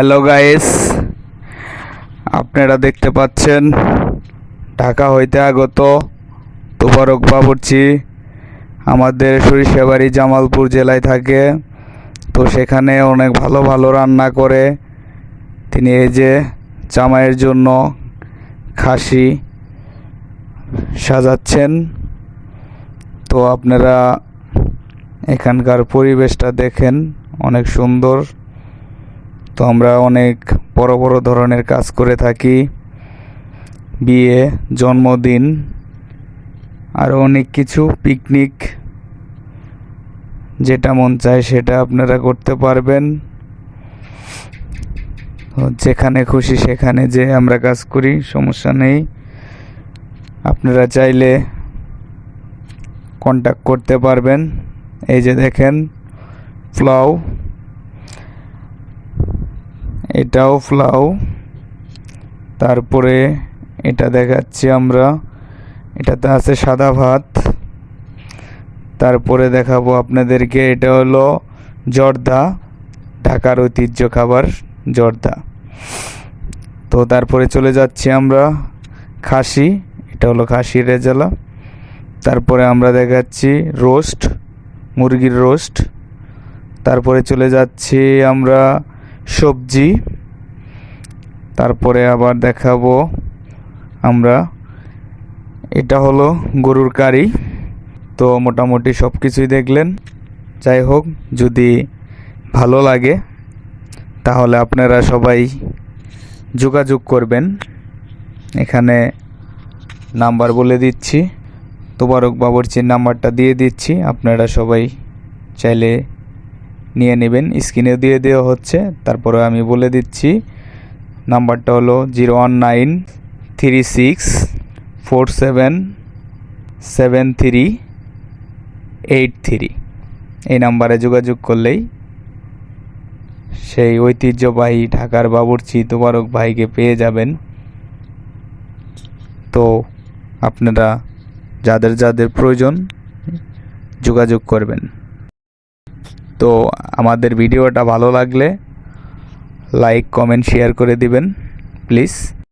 Hello guys আপনারা দেখতে পাচ্ছেন, ঢাকা হইতে আগত তোবারক বাবুর্চি। আমাদের সরিষাবাড়ি জামালপুর জেলায় থাকে। তো সেখানে অনেক ভালো ভালো রান্না করে। তিনি এই যে জামাইয়ের জন্য খাসি সাজাচ্ছেন। তো আপনারা এখানকার পরিবেশটা দেখেন, অনেক সুন্দর। তো আমরা অনেক বড় বড় ধরনের কাজ করে থাকি। বিয়ে, জন্মদিন, আর অনেক কিছু, পিকনিক, যেটা মন চায় সেটা আপনারা করতে পারবেন। যেখানে খুশি সেখানে যে আমরা কাজ করি, সমস্যা নেই। আপনারা চাইলে কন্ট্যাক্ট করতে পারবেন। এই যে দেখেন ফ্লাউ এটাও ফ্লাউ তারপরে এটা দেখাচ্ছি আমরা। এটাতে আছে সাদা ভাত। তারপরে দেখাবো আপনাদেরকে, এটা হলো জর্দা, ঢাকার ঐতিহ্য খাবার জর্দা। তো তারপরে চলে যাচ্ছি আমরা খাসি, এটা হলো খাসির রেজালা। তারপরে আমরা দেখাচ্ছি রোস্ট, মুরগির রোস্ট। তারপরে চলে যাচ্ছি আমরা সবজি, তারপরে আবার দেখাবো আমরা। এটা হলো গরুর কারি। তো মোটামুটি সব কিছুই দেখলেন। যাই হোক, যদি ভালো লাগে, তাহলে আপনারা সবাই যোগাযোগ করবেন। এখানে নাম্বার বলে দিচ্ছি। তোবারক বাবরচির নাম্বারটা দিয়ে দিচ্ছি। আপনারা সবাই চাইলে নিয়ে নেবেন, স্ক্রিনে দিয়ে দেওয়া হচ্ছে। তারপরে আমি বলে দিচ্ছি, নাম্বারটা হলো zero one nine three six four seven seven three eight three. এই নাম্বারে যোগাযোগ করলেই সেই ঐতিহ্যবাহী ঢাকার বাবুর্চি তোবারক ভাইকে পেয়ে যাবেন। তো আপনারা যাদের যাদের প্রয়োজন যোগাযোগ করবেন। তো আমাদের ভিডিওটা ভালো লাগলে লাইক কমেন্ট শেয়ার করে দিবেন প্লিজ